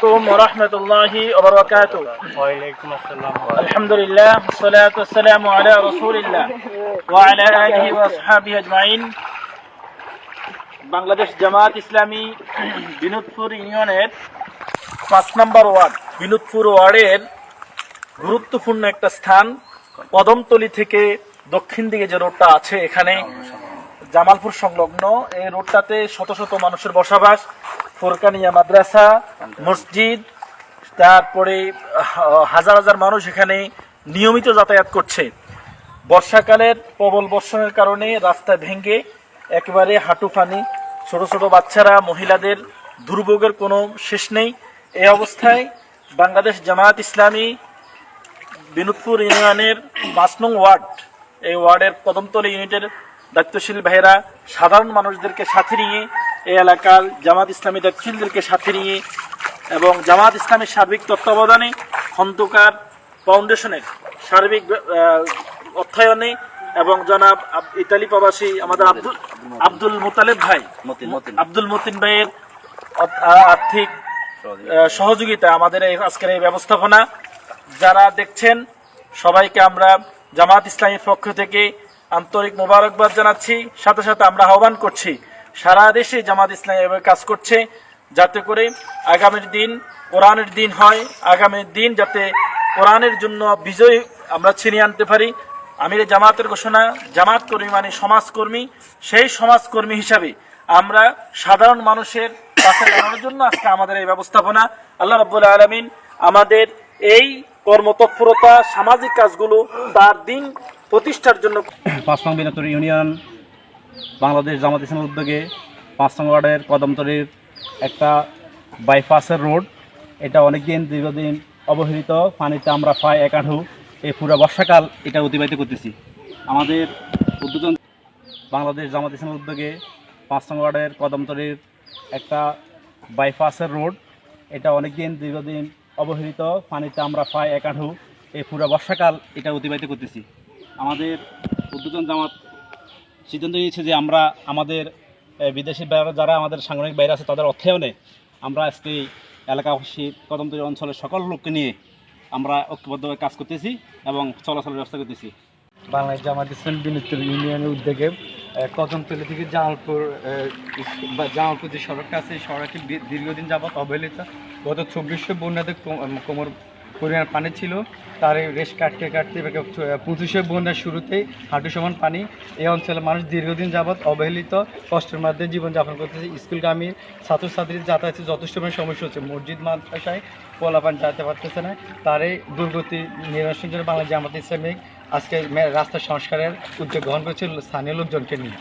عليكم ورحمة الله وبركاته ওয়ালাইকুম আসসালাম الحمد لله والصلاة والسلام على رسول الله وعلى آله وأصحابه أجمعين বাংলাদেশ জামাত ইসলামী বিনোদপুর ইউনিয়নের পাঁচ নম্বর ওয়ার্ড বিনোদপুর ওয়ার্ডের গুরুত্বপূর্ণ একটা স্থান কদমতলি থেকে দক্ষিণ দিকে যে রোডটা আছে এখানে জামালপুর সংলগ্ন এই রোডটাতে শত শত মানুষের বসবাস ফোরকানিয়া মাদ্রাসা মসজিদ তারপরে হাজার হাজার মানুষ এখানে নিয়মিত যাতায়াত করছে। বর্ষাকালের প্রবল বর্ষণের কারণে রাস্তা ভেঙে একেবারে হাঁটু পানি ছোট ছোট বাচ্চারা মহিলাদের দুর্ভোগের কোনো শেষ নেই। এই অবস্থায় বাংলাদেশ জামায়াত ইসলামী বিনোদপুর ইউনিয়নের পাঁচ নং ওয়ার্ড এই ওয়ার্ডের কদমতলী ইউনিটের দায়িত্বশীল ভাইয়েরা সাধারণ মানুষদেরকে সাথে নিয়ে এই এলাকার জামাত ইসলামী দায়িত্বশীলদেরকে সাথে নিয়ে এবং জামাত ইসলামের সার্বিক তত্ত্বাবধানে খন্দকার ফাউন্ডেশনের সার্বিক অর্থায়নে এবং জনাব ইতালি প্রবাসী আমাদের আব্দুল আব্দুল মোতালেব ভাই। আব্দুল মতিন ভাইয়ের আর্থিক সহযোগিতা আমাদের এই আজকের এই ব্যবস্থাপনা যারা দেখছেন সবাইকে আমরা জামাত ইসলামীর পক্ষ থেকে আন্তরিক মোবারকবাদ জানাচ্ছি সাথে সাথে আমরা আহ্বান করছি সারা দেশে জামাত ইসলাম এভাবে কাজ করছে যাতে করে আগামীর দিন কোরআনের দিন হয়, আগামীর দিন যাতে কোরআনের জন্য বিজয় আমরা ছিনিয়ে আনতে পারি। আমির জামাতের ঘোষণা, জামাত কর্মী মানে সমাজকর্মী, সেই সমাজকর্মী হিসাবে আমরা সাধারণ মানুষের পাশে দাঁড়ানোর জন্য আজকে আমাদের এই ব্যবস্থাপনা। আল্লাহ রাব্বুল আলমিন আমাদের এই কর্মতৎপরতা, সামাজিক কাজগুলো তার দিন প্রতিষ্ঠার জন্য পাঁচ ইউনিয়ন বাংলাদেশ জামাত ইসলামের উদ্যোগে পাঁচ নং ওয়ার্ডের কদমতলির একটা বাইপাসের রোড। এটা অনেকদিন দীর্ঘদিন অবহেলিত, পানিতে আমরা পাই একাঠু এই পুরো বর্ষাকাল এটা অতিবাহিত করতেছি। আমাদের উদ্বোধন বাংলাদেশ জামাত ইসলামের উদ্যোগে পাঁচ নং ওয়ার্ডের কদমতলির একটা বাইপাসের রোড। এটা অনেকদিন দীর্ঘদিন অবহেলিত, পানিতে আমরা পাই একাঠু এই পুরো বর্ষাকাল এটা অতিবাহিত করতেছি। আমাদের উদ্বোধন জামাত সিদ্ধান্ত নিয়েছে যে আমরা আমাদের বিদেশি যারা আমাদের সাংগঠনিক বাইরে আছে তাদের অর্থায়নে আমরা আজকে এলাকাবাসী কদমতলী অঞ্চলের সকল লোককে নিয়ে আমরা ঐক্যবদ্ধভাবে কাজ করতেছি এবং চলাচলের ব্যবস্থা করতেছি। বাংলাদেশ জামাত ইসলাম বিনোদপুর ইউনিয়নের উদ্যোগে কদমতলী থেকে জামালপুর জামালপুর যে সড়কটা আছে, এই সড়কে দীর্ঘদিন যাবৎ অবহেলিত। গত চব্বিশশো বন্যাতে কোম- কোমর পরিমাণ পানি ছিল। তার রেশ কাটতে কাটতে পঁচিশে বন্যার শুরুতেই হাঁটু সমান পানি। এই অঞ্চলের মানুষ দীর্ঘদিন যাবৎ অবহেলিত, কষ্টের মধ্যে জীবনযাপন করতেছে। স্কুলগামী ছাত্রছাত্রীর যাতায়াতের যথেষ্ট পরিমাণে সমস্যা হচ্ছে। মসজিদ, মাদ্রাসায় পোলাপান যেতে পারতেছে না। তার এই দুর্গতি নিরসনের জন্য বাংলা জামাত ইসলামিক আজকে রাস্তা সংস্কারের উদ্যোগ গ্রহণ করেছিল স্থানীয় লোকজনকে নিয়ে।